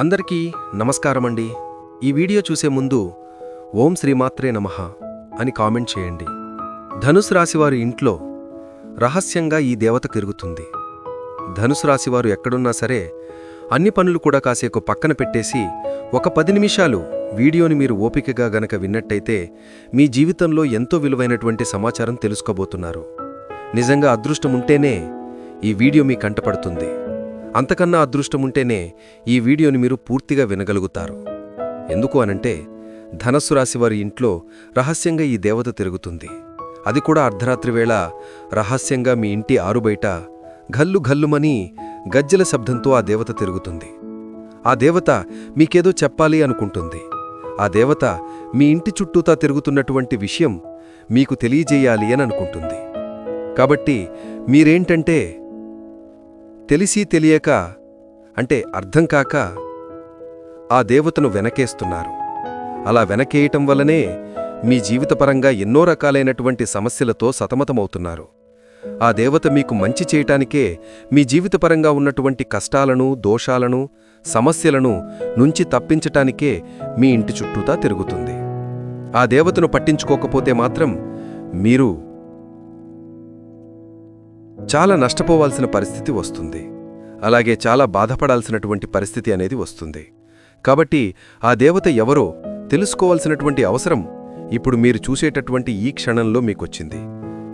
అందరికీ నమస్కారం అండి ఈ వీడియో చూసే ముందు ఓం శ్రీమాత్రే నమః అని కామెంట్ చేయండి. ధనుసు రాశివారు ఇంట్లో రహస్యంగా ఈ దేవత తిరుగుతుంది. ధనుసు రాశివారు ఎక్కడున్నా సరే అన్ని పనులు కూడా కాసేపు పక్కన పెట్టేసి ఒక పది నిమిషాలు వీడియోని మీరు ఓపికగా గనక విన్నట్టయితే మీ జీవితంలో ఎంతో విలువైనటువంటి సమాచారం తెలుసుకోబోతున్నారు. నిజంగా అదృష్టముంటేనే ఈ వీడియో మీ కంటపడుతుంది అంతకన్నా అదృష్టముంటేనే ఈ వీడియోని మీరు పూర్తిగా వినగలుగుతారు. ఎందుకు అనంటే ధనస్సు రాశివారి ఇంట్లో రహస్యంగా ఈ దేవత తిరుగుతుంది. అది కూడా అర్ధరాత్రి వేళ రహస్యంగా మీ ఇంటి ఆరుబయట ఘల్లు ఘల్లుమని గజ్జెల శబ్దంతో ఆ దేవత తిరుగుతుంది. ఆ దేవత మీకేదో చెప్పాలి అనుకుంటుంది. ఆ దేవత మీ ఇంటి చుట్టూతా తిరుగుతున్నటువంటి విషయం మీకు తెలియజేయాలి అని అనుకుంటుంది. కాబట్టి మీరేంటంటే తెలిసి తెలియక అంటే అర్థం కాక ఆ దేవతను వెనకేస్తున్నారు. అలా వెనకేయటం వల్లనే మీ జీవితపరంగా ఎన్నో రకాలైనటువంటి సమస్యలతో సతమతమవుతున్నారు. ఆ దేవత మీకు మంచి చేయటానికే మీ జీవితపరంగా ఉన్నటువంటి కష్టాలను దోషాలను సమస్యలను నుంచి తప్పించటానికే మీ ఇంటి చుట్టూతా తిరుగుతుంది. ఆ దేవతను పట్టించుకోకపోతే మాత్రం మీరు చాలా నష్టపోవాల్సిన పరిస్థితి వస్తుంది. అలాగే చాలా బాధపడాల్సినటువంటి పరిస్థితి అనేది వస్తుంది. కాబట్టి ఆ దేవత ఎవరో తెలుసుకోవాల్సినటువంటి అవసరం ఇప్పుడు మీరు చూసేటటువంటి ఈ క్షణంలో మీకొచ్చింది.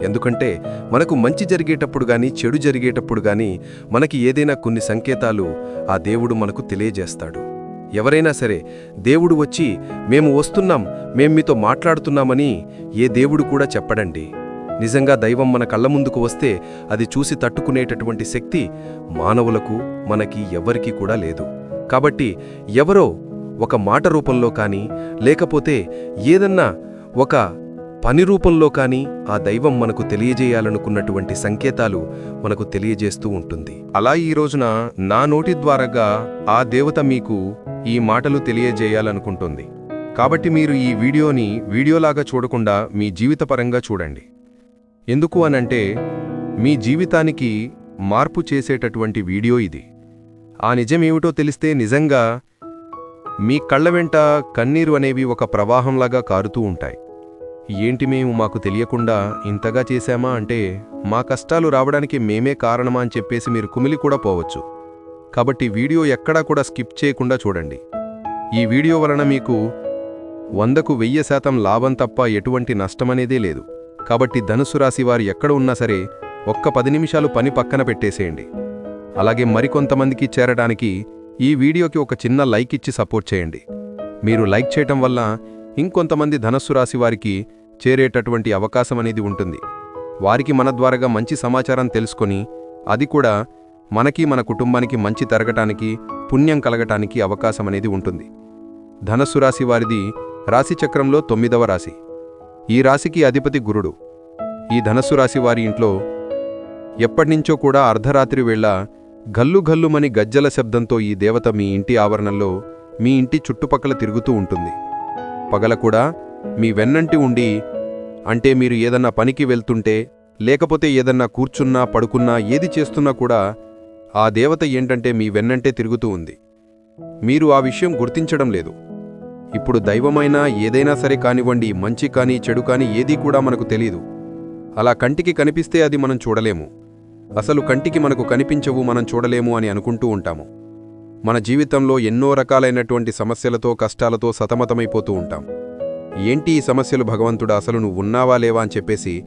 ఎందుకంటే మనకు మంచి జరిగేటప్పుడు గాని చెడు జరిగేటప్పుడు గాని మనకి ఏదైనా కొన్ని సంకేతాలు ఆ దేవుడు మనకు తెలియజేస్తాడు. ఎవరైనా సరే దేవుడు వచ్చి మేము వస్తున్నాం మేం మీతో మాట్లాడుతున్నామని ఏ దేవుడు కూడా చెప్పడండి. నిజంగా దైవం మన కళ్ళ ముందుకు వస్తే అది చూసి తట్టుకునేటటువంటి శక్తి మానవులకు మనకి ఎవ్వరికీ కూడా లేదు. కాబట్టి ఎవరో ఒక మాట రూపంలో కానీ లేకపోతే ఏదన్నా ఒక పని రూపంలో కానీ ఆ దైవం మనకు తెలియజేయాలనుకున్నటువంటి సంకేతాలు మనకు తెలియజేస్తూ ఉంటుంది. అలా ఈ రోజున నా నోటి ద్వారాగా ఆ దేవత మీకు ఈ మాటలు తెలియజేయాలనుకుంటుంది. కాబట్టి మీరు ఈ వీడియోని వీడియోలాగా చూడకుండా మీ జీవితపరంగా చూడండి. ఎందుకు అనంటే మీ జీవితానికి మార్పు చేసేటటువంటి వీడియో ఇది. ఆ నిజమేమిటో తెలిస్తే నిజంగా మీ కళ్ళ వెంట కన్నీరు అనేవి ఒక ప్రవాహంలాగా కారుతూ ఉంటాయి. ఏంటి మేము మాకు తెలియకుండా ఇంతగా చేశామా అంటే మా కష్టాలు రావడానికి మేమే కారణమా అని చెప్పేసి మీరు కుమిలి కూడా పోవచ్చు. కాబట్టి వీడియో ఎక్కడా కూడా స్కిప్ చేయకుండా చూడండి. ఈ వీడియో వలన మీకు వందకు వెయ్యి శాతం లాభం తప్ప ఎటువంటి నష్టమనేదే లేదు. కాబట్టి ధనుసు రాశి వారు ఎక్కడ ఉన్నా సరే ఒక్క పది నిమిషాలు పని పక్కన పెట్టేసేయండి. అలాగే మరికొంతమందికి చేరడానికి ఈ వీడియోకి ఒక చిన్న లైక్ ఇచ్చి సపోర్ట్ చేయండి. మీరు లైక్ చేయటం వల్ల ఇంకొంతమంది ధనస్సు రాశి వారికి చేరేటటువంటి అవకాశం అనేది ఉంటుంది. వారికి మన ద్వారాగా మంచి సమాచారం తెలుసుకొని అది కూడా మనకి మన కుటుంబానికి మంచి తరగటానికి పుణ్యం కలగటానికి అవకాశం అనేది ఉంటుంది. ధనస్సు రాశి వారిది రాశిచక్రంలో తొమ్మిదవ రాశి. ఈ రాశికి అధిపతి గురుడు. ఈ ధనస్సు రాశి వారి ఇంట్లో ఎప్పటినుంచో కూడా అర్ధరాత్రి వేళ గల్లు గల్లుమని గజ్జల శబ్దంతో ఈ దేవత మీ ఇంటి ఆవరణంలో మీ ఇంటి చుట్టుపక్కల తిరుగుతూ ఉంటుంది. పగల కూడా మీ వెన్నంటి ఉండి అంటే మీరు ఏదన్నా పనికి వెళ్తుంటే లేకపోతే ఏదన్నా కూర్చున్నా పడుకున్నా ఏది చేస్తున్నా కూడా ఆ దేవత ఏంటంటే మీ వెన్నంటే తిరుగుతూ ఉంది. మీరు ఆ విషయం గుర్తించడం లేదు. ఇప్పుడు దైవమైనా ఏదైనా సరే కానివ్వండి మంచి కానీ చెడు కానీ ఏదీ కూడా మనకు తెలియదు అలా కంటికి కనిపిస్తే అది మనం చూడలేము. అసలు కంటికి మనకు కనిపించవు మనం చూడలేము అని అనుకుంటూ ఉంటాము. మన జీవితంలో ఎన్నో రకాలైనటువంటి సమస్యలతో కష్టాలతో సతమతమైపోతూ ఉంటాం. ఏంటి ఈ సమస్యలు భగవంతుడా అసలు నువ్వు ఉన్నావా లేవా అని చెప్పేసి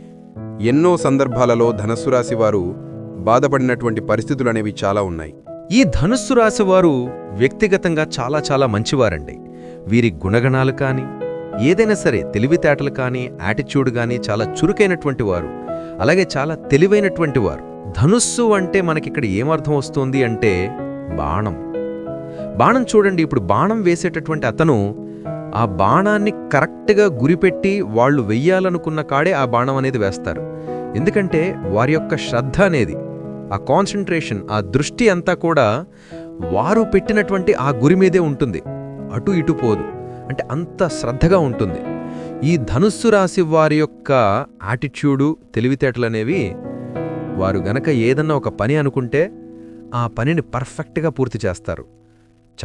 ఎన్నో సందర్భాలలో ధనస్సు రాశి వారు బాధపడినటువంటి పరిస్థితులు అనేవి చాలా ఉన్నాయి. ఈ ధనుస్సు రాశి వారు వ్యక్తిగతంగా చాలా చాలా మంచివారండి. వీరి గుణగణాలు కానీ ఏదైనా సరే తెలివితేటలు కానీ యాటిట్యూడ్ కానీ చాలా చురుకైనటువంటి వారు. అలాగే చాలా తెలివైనటువంటి వారు. ధనుస్సు అంటే మనకిక్కడ ఏమర్థం వస్తుంది అంటే బాణం. బాణం చూడండి ఇప్పుడు బాణం వేసేటటువంటి అతను ఆ బాణాన్ని కరెక్ట్గా గురిపెట్టి వాళ్ళు వెయ్యాలనుకున్న కాడే ఆ బాణం అనేది వేస్తారు. ఎందుకంటే వారి యొక్క శ్రద్ధ అనేది ఆ కాన్సన్ట్రేషన్ ఆ దృష్టి అంతా కూడా వారు పెట్టినటువంటి ఆ గురి మీదే ఉంటుంది. అటు ఇటు పోదు. అంటే అంత శ్రద్ధగా ఉంటుంది. ఈ ధనుస్సు రాశి వారి యొక్క యాటిట్యూడు తెలివితేటలనేవి వారు గనక ఏదన్నా ఒక పని అనుకుంటే ఆ పనిని పర్ఫెక్ట్గా పూర్తి చేస్తారు.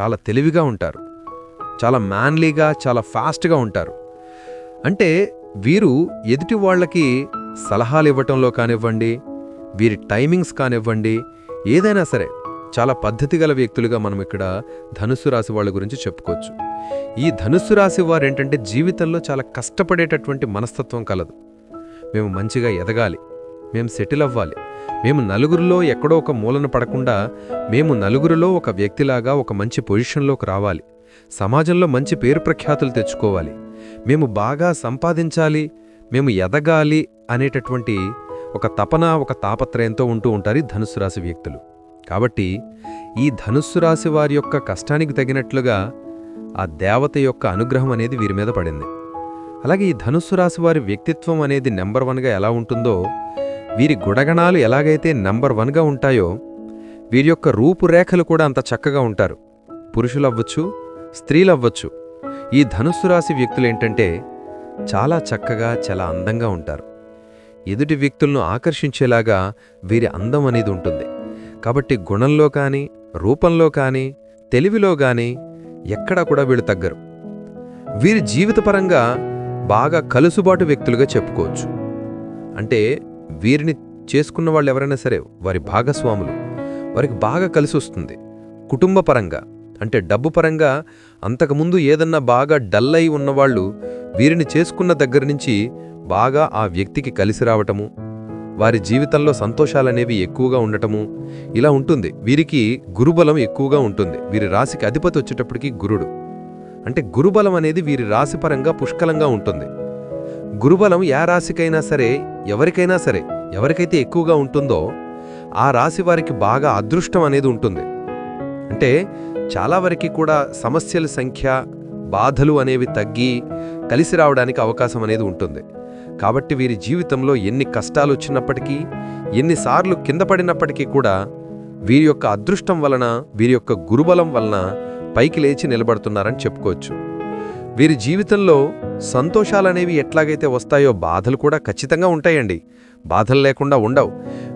చాలా తెలివిగా ఉంటారు. చాలా మ్యాన్లీగా చాలా ఫాస్ట్గా ఉంటారు. అంటే వీరు ఎదుటి వాళ్ళకి సలహాలు ఇవ్వటంలో కానివ్వండి వీరి టైమింగ్స్ కానివ్వండి ఏదైనా సరే చాలా పద్ధతి గల వ్యక్తులుగా మనం ఇక్కడ ధనుస్సు రాశి వాళ్ళ గురించి చెప్పుకోవచ్చు. ఈ ధనుస్సు రాశి వారు ఏంటంటే జీవితంలో చాలా కష్టపడేటటువంటి మనస్తత్వం కలదు. మేము మంచిగా ఎదగాలి. మేము సెటిల్ అవ్వాలి. మేము నలుగురిలో ఎక్కడో ఒక మూలన పడకుండా మేము నలుగురిలో ఒక వ్యక్తిలాగా ఒక మంచి పొజిషన్లోకి రావాలి. సమాజంలో మంచి పేరు ప్రఖ్యాతులు తెచ్చుకోవాలి. మేము బాగా సంపాదించాలి. మేము ఎదగాలి అనేటటువంటి ఒక తపన ఒక తాపత్రయంతో ఉంటూ ఉంటారు ధనుసు ధనుస్సు రాశి వ్యక్తులు. కాబట్టి ఈ ధనుస్సు రాశి వారి యొక్క కష్టానికి తగినట్లుగా ఆ దేవత యొక్క అనుగ్రహం అనేది వీరి మీద పడింది. అలాగే ఈ ధనుస్సు రాశి వారి వ్యక్తిత్వం అనేది నెంబర్ వన్గా ఎలా ఉంటుందో వీరి గుణగణాలు ఎలాగైతే నెంబర్ వన్గా ఉంటాయో వీరి యొక్క రూపురేఖలు కూడా అంత చక్కగా ఉంటారు. పురుషులవ్వచ్చు స్త్రీలవ్వచ్చు. ఈ ధనుస్సు రాశి వ్యక్తులేంటంటే చాలా చక్కగా చాలా అందంగా ఉంటారు. ఎదుటి వ్యక్తులను ఆకర్షించేలాగా వీరి అందం అనేది ఉంటుంది. కాబట్టి గుణంలో కానీ రూపంలో కానీ తెలివిలో కానీ ఎక్కడా కూడా వీళ్ళు తగ్గరు. వీరి జీవితపరంగా బాగా కలుసుబాటు వ్యక్తులుగా చెప్పుకోవచ్చు. అంటే వీరిని చేసుకున్న వాళ్ళు ఎవరైనా సరే వారి భాగస్వాములు వారికి బాగా కలిసి వస్తుంది. కుటుంబపరంగా అంటే డబ్బు పరంగా అంతకుముందు ఏదన్నా బాగా డల్ అయి ఉన్నవాళ్ళు వీరిని చేసుకున్న దగ్గర నుంచి బాగా ఆ వ్యక్తికి కలిసి రావటము వారి జీవితంలో సంతోషాలనేవి ఎక్కువగా ఉండటము ఇలా ఉంటుంది. వీరికి గురుబలం ఎక్కువగా ఉంటుంది. వీరి రాశికి అధిపతి వచ్చేటప్పటికి గురుడు. అంటే గురుబలం అనేది వీరి రాశిపరంగా పుష్కలంగా ఉంటుంది. గురుబలం ఏ రాశికైనా సరే ఎవరికైనా సరే ఎవరికైతే ఎక్కువగా ఉంటుందో ఆ రాశి వారికి బాగా అదృష్టం అనేది ఉంటుంది. అంటే చాలా వరకు కూడా సమస్యల సంఖ్య బాధలు అనేవి తగ్గి కలిసి రావడానికి అవకాశం అనేది ఉంటుంది. కాబట్టి వీరి జీవితంలో ఎన్ని కష్టాలు వచ్చినప్పటికీ ఎన్నిసార్లు కింద పడినప్పటికీ కూడా వీరి యొక్క అదృష్టం వలన వీరి యొక్క గురుబలం వలన పైకి లేచి నిలబడుతున్నారని చెప్పుకోవచ్చు. వీరి జీవితంలో సంతోషాలనేవి ఎట్లాగైతే వస్తాయో బాధలు కూడా ఖచ్చితంగా ఉంటాయండి. బాధలు లేకుండా ఉండవు.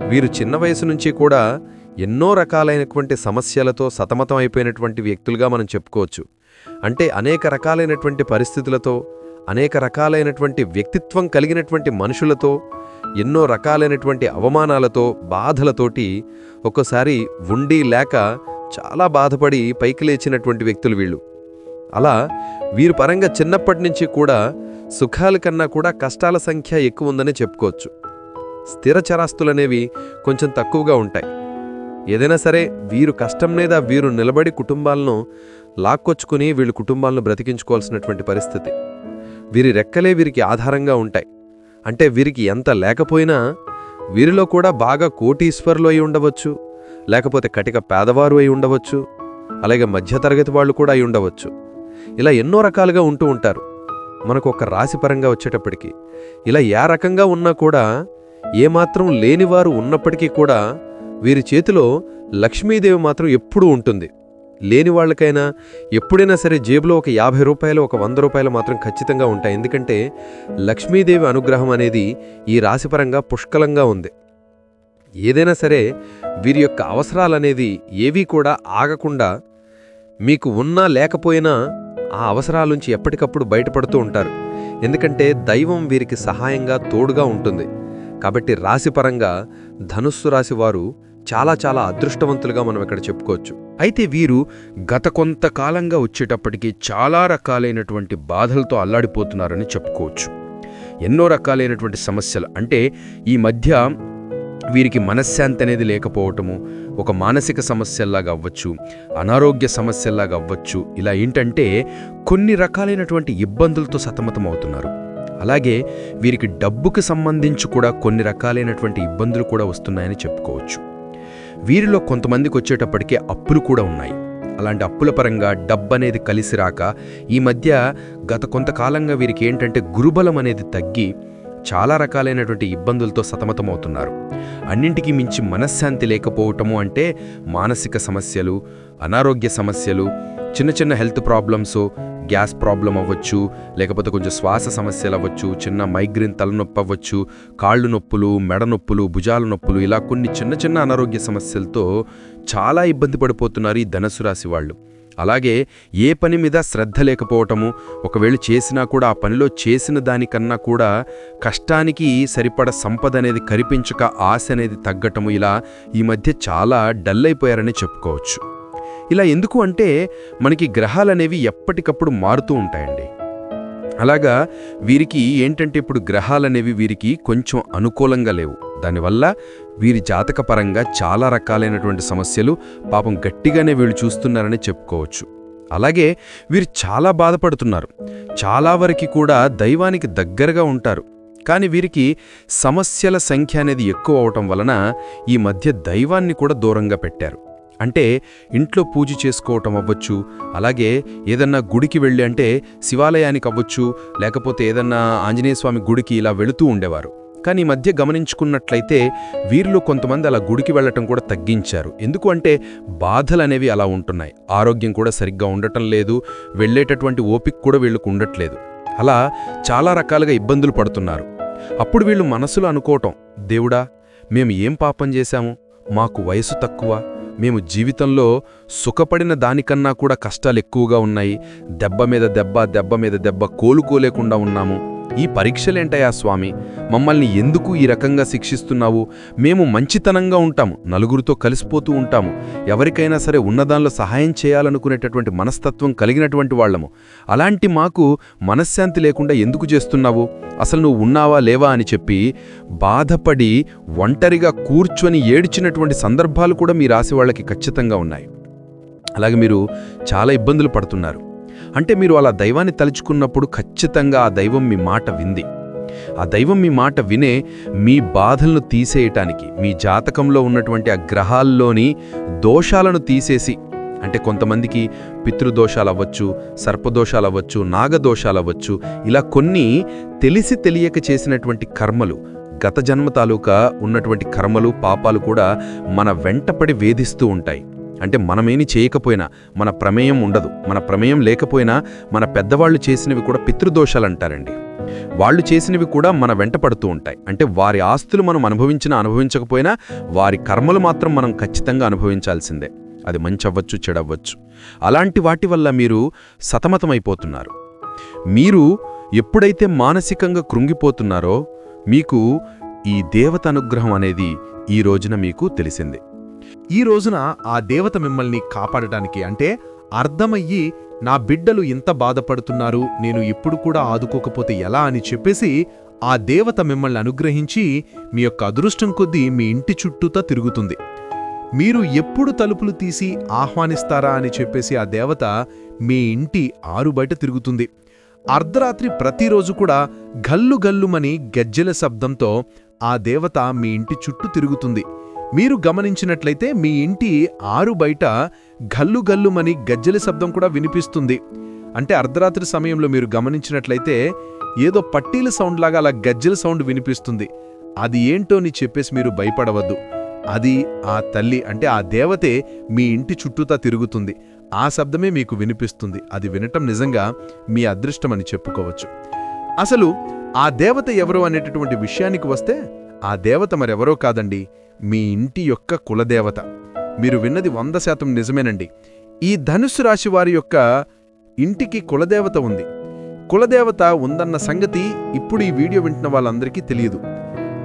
వీరు చిన్న వయసు నుంచి కూడా ఎన్నో రకాలైనటువంటి సమస్యలతో సతమతం అయిపోయినటువంటి వ్యక్తులుగా మనం చెప్పుకోవచ్చు. అంటే అనేక రకాలైనటువంటి పరిస్థితులతో అనేక రకాలైనటువంటి వ్యక్తిత్వం కలిగినటువంటి మనుషులతో ఎన్నో రకాలైనటువంటి అవమానాలతో బాధలతోటి ఒక్కోసారి ఉండి లేక చాలా బాధపడి పైకి లేచినటువంటి వ్యక్తులు వీళ్ళు. అలా వీరు పరంగా చిన్నప్పటి నుంచి కూడా సుఖాల కన్నా కూడా కష్టాల సంఖ్య ఎక్కువ ఉందని చెప్పుకోవచ్చు. స్థిర చరాస్తులనేవి కొంచెం తక్కువగా ఉంటాయి. ఏదైనా సరే వీరు కష్టం మీద వీరు నిలబడి కుటుంబాలను లాక్కొచ్చుకుని వీళ్ళు కుటుంబాలను బ్రతికించుకోవాల్సినటువంటి పరిస్థితి. వీరి రెక్కలే వీరికి ఆధారంగా ఉంటాయి. అంటే వీరికి ఎంత లేకపోయినా వీరిలో కూడా బాగా కోటీశ్వరులు అయి ఉండవచ్చు లేకపోతే కటిక పేదవారు అయి ఉండవచ్చు అలాగే మధ్యతరగతి వాళ్ళు కూడా అయి ఉండవచ్చు. ఇలా ఎన్నో రకాలుగా ఉంటూ ఉంటారు. మనకు ఒక రాశిపరంగా వచ్చేటప్పటికి ఇలా ఏ రకంగా ఉన్నా కూడా ఏమాత్రం లేనివారు ఉన్నప్పటికీ కూడా వీరి చేతిలో లక్ష్మీదేవి మాత్రం ఎప్పుడూ ఉంటుంది. లేని వాళ్ళకైనా ఎప్పుడైనా సరే జేబులో ఒక యాభై రూపాయలు ఒక వంద రూపాయలు మాత్రం ఖచ్చితంగా ఉంటాయి. ఎందుకంటే లక్ష్మీదేవి అనుగ్రహం అనేది ఈ రాశిపరంగా పుష్కలంగా ఉంది. ఏదైనా సరే వీరి యొక్క అవసరాలనేది ఏవీ కూడా ఆగకుండా మీకు ఉన్నా లేకపోయినా ఆ అవసరాల నుంచి ఎప్పటికప్పుడు బయటపడుతూ ఉంటారు. ఎందుకంటే దైవం వీరికి సహాయంగా తోడుగా ఉంటుంది. కాబట్టి రాశిపరంగా ధనుస్సు రాశివారు చాలా చాలా అదృష్టవంతులుగా మనం ఇక్కడ చెప్పుకోవచ్చు. అయితే వీరు గత కొంతకాలంగా వచ్చేటప్పటికీ చాలా రకాలైనటువంటి బాధలతో అల్లాడిపోతున్నారని చెప్పుకోవచ్చు. ఎన్నో రకాలైనటువంటి సమస్యలు. అంటే ఈ మధ్య వీరికి మనశ్శాంతి అనేది లేకపోవటము ఒక మానసిక సమస్యల్లాగా అవ్వచ్చు అనారోగ్య సమస్యల్లాగా అవ్వచ్చు. ఇలా ఏంటంటే కొన్ని రకాలైనటువంటి ఇబ్బందులతో సతమతం అవుతున్నారు అలాగే వీరికి డబ్బుకు సంబంధించి కూడా కొన్ని రకాలైనటువంటి ఇబ్బందులు కూడా వస్తున్నాయని చెప్పుకోవచ్చు. వీరిలో కొంతమందికి వచ్చేటప్పటికే అప్పులు కూడా ఉన్నాయి. అలాంటి అప్పుల పరంగా డబ్బనేది కలిసి రాక ఈ మధ్య గత కొంతకాలంగా వీరికి ఏంటంటే గురుబలం అనేది తగ్గి చాలా రకాలైనటువంటి ఇబ్బందులతో సతమతమవుతున్నారు. అన్నింటికీ మించి మనశ్శాంతి లేకపోవటము అంటే మానసిక సమస్యలు అనారోగ్య సమస్యలు చిన్న చిన్న హెల్త్ ప్రాబ్లమ్స్ గ్యాస్ ప్రాబ్లం అవ్వచ్చు లేకపోతే కొంచెం శ్వాస సమస్యలు అవ్వచ్చు చిన్న మైగ్రేన్ తలనొప్పి అవ్వచ్చు కాళ్ళు నొప్పులు మెడ నొప్పులు భుజాల నొప్పులు ఇలా కొన్ని చిన్న చిన్న అనారోగ్య సమస్యలతో చాలా ఇబ్బంది పడిపోతున్నారు ఈ ధనస్సు రాశి వాళ్ళు. అలాగే ఏ పని మీద శ్రద్ధ లేకపోవటము ఒకవేళ చేసినా కూడా ఆ పనిలో చేసిన దానికన్నా కూడా కష్టానికి సరిపడ సంపద అనేది కరిపించక ఆశ అనేది తగ్గటము ఇలా ఈ మధ్య చాలా డల్ అయిపోయారని చెప్పుకోవచ్చు. ఇలా ఎందుకు అంటే మనకి గ్రహాలనేవి ఎప్పటికప్పుడు మారుతూ ఉంటాయండి. అలాగా వీరికి ఏంటంటే ఇప్పుడు గ్రహాలనేవి వీరికి కొంచెం అనుకూలంగా లేవు. దానివల్ల వీరి జాతకపరంగా చాలా రకాలైనటువంటి సమస్యలు పాపం గట్టిగానే వీళ్ళు చూస్తున్నారని చెప్పుకోవచ్చు. అలాగే వీరు చాలా బాధపడుతున్నారు. చాలా వరకు కూడా దైవానికి దగ్గరగా ఉంటారు. కానీ వీరికి సమస్యల సంఖ్య అనేది ఎక్కువ అవటం వలన ఈ మధ్య దైవాన్ని కూడా దూరంగా పెట్టారు. అంటే ఇంట్లో పూజ చేసుకోవటం అవ్వచ్చు అలాగే ఏదన్నా గుడికి వెళ్ళి అంటే శివాలయానికి అవ్వచ్చు లేకపోతే ఏదన్నా ఆంజనేయ స్వామి గుడికి ఇలా వెళుతూ ఉండేవారు. కానీ మధ్య గమనించుకున్నట్లయితే వీరిలో కొంతమంది అలా గుడికి వెళ్ళటం కూడా తగ్గించారు. ఎందుకు అంటే బాధలనేవి అలా ఉంటున్నాయి. ఆరోగ్యం కూడా సరిగ్గా ఉండటం లేదు వెళ్ళేటటువంటి ఓపిక కూడా వీళ్ళకు ఉండట్లేదు. అలా చాలా రకాలుగా ఇబ్బందులు పడుతున్నారు. అప్పుడు వీళ్ళు మనసులో అనుకోవటం దేవుడా మేము ఏం పాపం చేశాము? మాకు వయసు తక్కువ మేము జీవితంలో సుఖపడిన దానికన్నా కూడా కష్టాలు ఎక్కువగా ఉన్నాయి. దెబ్బ మీద దెబ్బ దెబ్బ మీద దెబ్బ కోలుకోలేకుండా ఉన్నాము. ఈ పరీక్షలేంటయా స్వామి? మమ్మల్ని ఎందుకు ఈ రకంగా శిక్షిస్తున్నావు? మేము మంచితనంగా ఉంటాము నలుగురితో కలిసిపోతూ ఉంటాము. ఎవరికైనా సరే ఉన్నదానిలో సహాయం చేయాలనుకునేటటువంటి మనస్తత్వం కలిగినటువంటి వాళ్ళము అలాంటి మాకు మనశ్శాంతి లేకుండా ఎందుకు చేస్తున్నావు? అసలు నువ్వు ఉన్నావా లేవా అని చెప్పి బాధపడి ఒంటరిగా కూర్చొని ఏడ్చినటువంటి సందర్భాలు కూడా మీ రాసి వాళ్ళకి ఖచ్చితంగా ఉన్నాయి. అలాగే మీరు చాలా ఇబ్బందులు పడుతున్నారు. అంటే మీరు అలా దైవాన్ని తలుచుకున్నప్పుడు ఖచ్చితంగా ఆ దైవం మీ మాట వింది. ఆ దైవం మీ మాట వినే మీ బాధలను తీసేయటానికి మీ జాతకంలో ఉన్నటువంటి ఆ గ్రహాల్లోని దోషాలను తీసేసి అంటే కొంతమందికి పితృదోషాలు అవ్వచ్చు సర్పదోషాలు అవ్వచ్చు నాగదోషాలు అవ్వచ్చు ఇలా కొన్ని తెలిసి తెలియక చేసినటువంటి కర్మలు గత జన్మ తాలూకా ఉన్నటువంటి కర్మలు పాపాలు కూడా మన వెంటపడి వేధిస్తూ ఉంటాయి. అంటే మనమేమి చేయకపోయినా మన ప్రమేయం ఉండదు. మన ప్రమేయం లేకపోయినా మన పెద్దవాళ్ళు చేసినవి కూడా పితృదోషాలు అంటారండి వాళ్ళు చేసినవి కూడా మన వెంట పడుతూ ఉంటాయి. అంటే వారి ఆస్తులు మనం అనుభవించినా అనుభవించకపోయినా వారి కర్మలు మాత్రం మనం ఖచ్చితంగా అనుభవించాల్సిందే. అది మంచి అవ్వచ్చు చెడవ్వచ్చు. అలాంటి వాటి వల్ల మీరు సతమతమైపోతున్నారు. మీరు ఎప్పుడైతే మానసికంగా కృంగిపోతున్నారో మీకు ఈ దేవత అనుగ్రహం అనేది ఈ రోజున మీకు తెలిసింది. ఈ రోజున ఆ దేవత మిమ్మల్ని కాపాడటానికి అంటే అర్థమయ్యి నా బిడ్డలు ఇంత బాధపడుతున్నారు నేను ఇప్పుడు కూడా ఆదుకోకపోతే ఎలా అని చెప్పేసి ఆ దేవత మిమ్మల్ని అనుగ్రహించి మీ యొక్క అదృష్టం కొద్దీ మీ ఇంటి చుట్టూతా తిరుగుతుంది. మీరు ఎప్పుడు తలుపులు తీసి ఆహ్వానిస్తారా అని చెప్పేసి ఆ దేవత మీ ఇంటి ఆరు బయట తిరుగుతుంది. అర్ధరాత్రి ప్రతిరోజు కూడా గల్లు గల్లుమని గజ్జెల శబ్దంతో ఆ దేవత మీ ఇంటి చుట్టూ తిరుగుతుంది. మీరు గమనించినట్లయితే మీ ఇంటి ఆరు బయట గల్లు గల్లుమని గజ్జెల శబ్దం కూడా వినిపిస్తుంది. అంటే అర్ధరాత్రి సమయంలో మీరు గమనించినట్లయితే ఏదో పట్టీల సౌండ్ లాగా అలా గజ్జెల సౌండ్ వినిపిస్తుంది. అది ఏంటో అని చెప్పేసి మీరు భయపడవద్దు. అది ఆ తల్లి అంటే ఆ దేవతే మీ ఇంటి చుట్టూతా తిరుగుతుంది. ఆ శబ్దమే మీకు వినిపిస్తుంది. అది వినటం నిజంగా మీ అదృష్టమని చెప్పుకోవచ్చు. అసలు ఆ దేవత ఎవరు అనేటటువంటి విషయానికి వస్తే ఆ దేవత మరెవరో కాదండి మీ ఇంటి యొక్క కులదేవత. మీరు విన్నది వంద శాతం నిజమేనండి. ఈ ధనుస్సు రాశి వారి యొక్క ఇంటికి కులదేవత ఉంది. కులదేవత ఉందన్న సంగతి ఇప్పుడు ఈ వీడియో వింటున్న వాళ్ళందరికీ తెలియదు.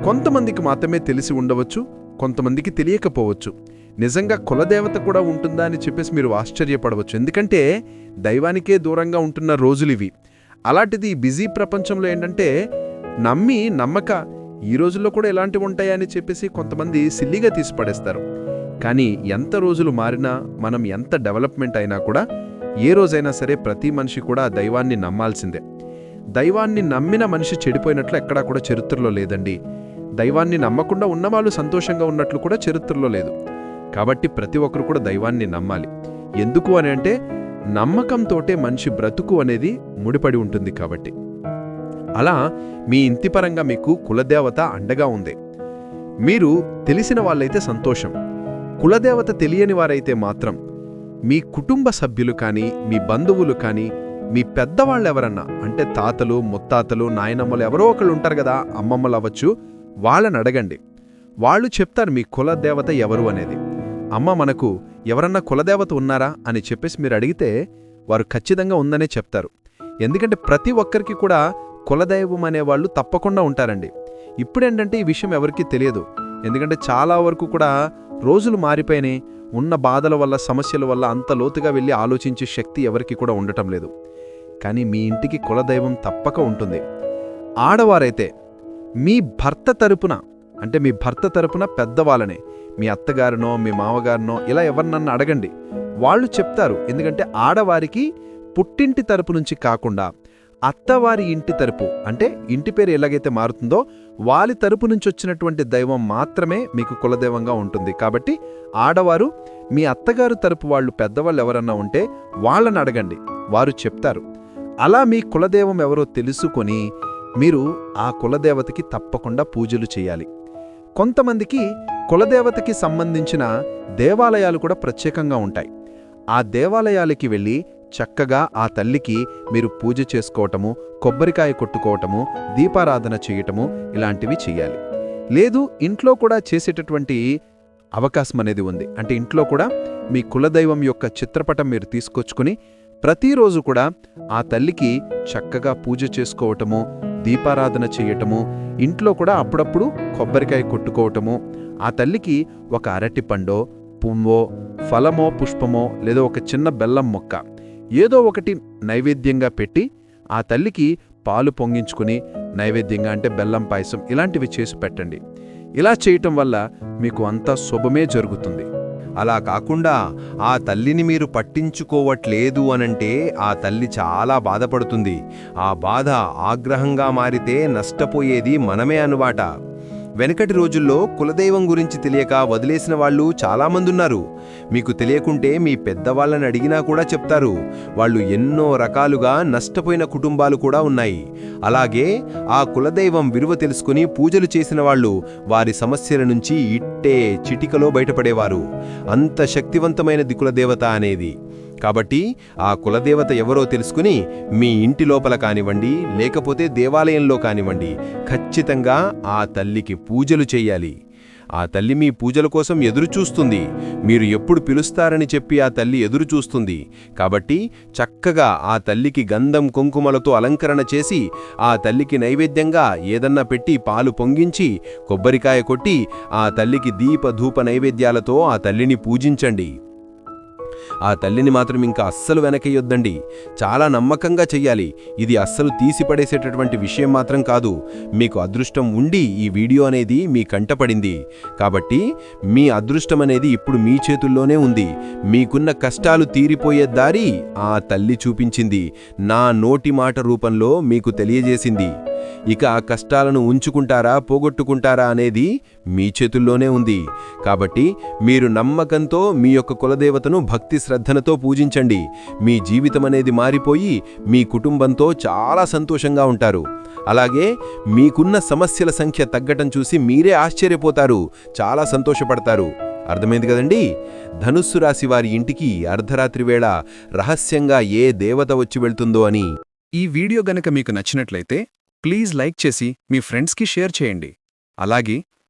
కొంతమందికి మాత్రమే తెలిసి ఉండవచ్చు కొంతమందికి తెలియకపోవచ్చు. నిజంగా కులదేవత కూడా ఉంటుందా అని చెప్పేసి మీరు ఆశ్చర్యపడవచ్చు. ఎందుకంటే దైవానికే దూరంగా ఉంటున్న రోజులివి అలాంటిది బిజీ ప్రపంచంలో ఏంటంటే నమ్మి నమ్మక ఈ రోజుల్లో కూడా ఎలాంటివి ఉంటాయని చెప్పేసి కొంతమంది సిల్లిగా తీసి పడేస్తారు. కానీ ఎంత రోజులు మారినా మనం ఎంత డెవలప్మెంట్ అయినా కూడా ఏ రోజైనా సరే ప్రతి మనిషి కూడా దైవాన్ని నమ్మాల్సిందే. దైవాన్ని నమ్మిన మనిషి చెడిపోయినట్లు ఎక్కడా కూడా చరిత్రలో లేదండి. దైవాన్ని నమ్మకుండా ఉన్నవాళ్ళు సంతోషంగా ఉన్నట్లు కూడా చరిత్రలో లేదు. కాబట్టి ప్రతి ఒక్కరు కూడా దైవాన్ని నమ్మాలి. ఎందుకు అని అంటే నమ్మకంతోటే మనిషి బ్రతుకు అనేది ముడిపడి ఉంటుంది కాబట్టి. అలా మీ ఇంటిపరంగా మీకు కులదేవత అండగా ఉంది. మీరు తెలిసిన వాళ్ళైతే సంతోషం. కులదేవత తెలియని వారైతే మాత్రం మీ కుటుంబ సభ్యులు కానీ మీ బంధువులు కానీ మీ పెద్దవాళ్ళెవరన్నా అంటే తాతలు ముత్తాతలు నాయనమ్మలు ఎవరో ఒకళ్ళు ఉంటారు కదా అమ్మమ్మలు అవ్వచ్చు వాళ్ళని అడగండి. వాళ్ళు చెప్తారు మీ కులదేవత ఎవరు అనేది. అమ్మ మనకు ఎవరన్నా కులదేవత ఉన్నారా అని చెప్పేసి మీరు అడిగితే వారు ఖచ్చితంగా ఉందనే చెప్తారు. ఎందుకంటే ప్రతి ఒక్కరికి కూడా కులదైవం అనేవాళ్ళు తప్పకుండా ఉంటారండి. ఇప్పుడేంటంటే ఈ విషయం ఎవరికీ తెలియదు. ఎందుకంటే చాలా వరకు కూడా రోజులు మారిపోయినాయి ఉన్న బాధల వల్ల సమస్యల వల్ల అంత లోతుగా వెళ్ళి ఆలోచించే శక్తి ఎవరికి కూడా ఉండటం లేదు. కానీ మీ ఇంటికి కులదైవం తప్పక ఉంటుంది. ఆడవారైతే మీ భర్త తరపున అంటే మీ భర్త తరపున పెద్దవాళ్ళనే మీ అత్తగారినో మీ మామగారినో ఇలా ఎవరినన్నా అడగండి. వాళ్ళు చెప్తారు. ఎందుకంటే ఆడవారికి పుట్టింటి తరపు నుంచి కాకుండా అత్తవారి ఇంటి తరపు అంటే ఇంటి పేరు ఎలాగైతే మారుతుందో వాలి తరపు నుంచి వచ్చినటువంటి దైవం మాత్రమే మీకు కులదైవంగా ఉంటుంది. కాబట్టి ఆడవారు మీ అత్తగారు తరపు వాళ్ళు పెద్దవాళ్ళు ఎవరన్నా ఉంటే వాళ్ళని అడగండి. వారు చెప్తారు. అలా మీ కులదైవం ఎవరో తెలుసుకొని మీరు ఆ కులదేవతకి తప్పకుండా పూజలు చేయాలి. కొంతమందికి కులదేవతకి సంబంధించిన దేవాలయాలు కూడా ప్రత్యేకంగా ఉంటాయి. ఆ దేవాలయాలకి వెళ్ళి చక్కగా ఆ తల్లికి మీరు పూజ చేసుకోవటము కొబ్బరికాయ కొట్టుకోవటము దీపారాధన చేయటము ఇలాంటివి చెయ్యాలి లేదు ఇంట్లో కూడా చేసేటటువంటి అవకాశం అనేది ఉంది. అంటే ఇంట్లో కూడా మీ కులదైవం యొక్క చిత్రపటం మీరు తీసుకొచ్చుకుని ప్రతిరోజు కూడా ఆ తల్లికి చక్కగా పూజ చేసుకోవటము దీపారాధన చేయటము ఇంట్లో కూడా అప్పుడప్పుడు కొబ్బరికాయ కొట్టుకోవటము ఆ తల్లికి ఒక అరటి పండో పువ్వో ఫలమో పుష్పమో లేదా ఒక చిన్న బెల్లం మొక్క ఏదో ఒకటి నైవేద్యంగా పెట్టి ఆ తల్లికి పాలు పొంగించుకుని నైవేద్యంగా అంటే బెల్లం పాయసం ఇలాంటివి చేసి పెట్టండి. ఇలా చేయటం వల్ల మీకు అంతా శుభమే జరుగుతుంది. అలా కాకుండా ఆ తల్లిని మీరు పట్టించుకోవట్లేదు అనంటే ఆ తల్లి చాలా బాధపడుతుంది. ఆ బాధ ఆగ్రహంగా మారితే నష్టపోయేది మనమే అనువాట. వెనకటి రోజుల్లో కులదైవం గురించి తెలియక వదిలేసిన వాళ్ళు చాలామంది ఉన్నారు మీకు తెలియకుంటే మీ పెద్దవాళ్ళని అడిగినా కూడా చెప్తారు. వాళ్ళు ఎన్నో రకాలుగా నష్టపోయిన కుటుంబాలు కూడా ఉన్నాయి. అలాగే ఆ కులదైవం విలువ తెలుసుకుని పూజలు చేసిన వాళ్ళు వారి సమస్యల నుంచి ఇట్టే చిటికలో బయటపడేవారు. అంత శక్తివంతమైనది కులదేవత అనేది. కాబట్టి ఆ కులదేవత ఎవరో తెలుసుకుని మీ ఇంటి లోపల కానివ్వండి లేకపోతే దేవాలయంలో కానివ్వండి ఖచ్చితంగా ఆ తల్లికి పూజలు చేయాలి. ఆ తల్లి మీ పూజల కోసం ఎదురుచూస్తుంది మీరు ఎప్పుడు పిలుస్తారని చెప్పి ఆ తల్లి ఎదురుచూస్తుంది కాబట్టి చక్కగా ఆ తల్లికి గంధం కుంకుమలతో అలంకరణ చేసి ఆ తల్లికి నైవేద్యంగా ఏదన్నా పెట్టి పాలు పొంగించి కొబ్బరికాయ కొట్టి ఆ తల్లికి దీప ధూప నైవేద్యాలతో ఆ తల్లిని పూజించండి. ఆ తల్లిని మాత్రం ఇంకా అస్సలు వెనకయ్యొద్దండి చాలా నమ్మకంగా చెయ్యాలి. ఇది అస్సలు తీసిపడేసేటటువంటి విషయం మాత్రం కాదు. మీకు అదృష్టం ఉండి ఈ వీడియో అనేది మీ కంటపడింది. కాబట్టి మీ అదృష్టం అనేది ఇప్పుడు మీ చేతుల్లోనే ఉంది. మీకున్న కష్టాలు తీరిపోయే దారి ఆ తల్లి చూపించింది. నా నోటి మాట రూపంలో మీకు తెలియజేసింది. ఇక ఆ కష్టాలను ఉంచుకుంటారా పోగొట్టుకుంటారా అనేది మీ చేతుల్లోనే ఉంది. కాబట్టి మీరు నమ్మకంతో మీ యొక్క కులదేవతను భక్తి శ్రద్ధనతో పూజించండి. మీ జీవితం అనేది మారిపోయి మీ కుటుంబంతో చాలా సంతోషంగా ఉంటారు. అలాగే మీకున్న సమస్యల సంఖ్య తగ్గటం చూసి మీరే ఆశ్చర్యపోతారు. చాలా సంతోషపడతారు. అర్థమైంది కదండి? ధనుస్సు రాశి వారి ఇంటికి అర్ధరాత్రి వేళ రహస్యంగా ఏ దేవత వచ్చి వెళ్తుందో అని. ఈ వీడియో గనక మీకు నచ్చినట్లయితే ప్లీజ్ లైక్ చేసి మీ ఫ్రెండ్స్కి షేర్ చేయండి. అలాగే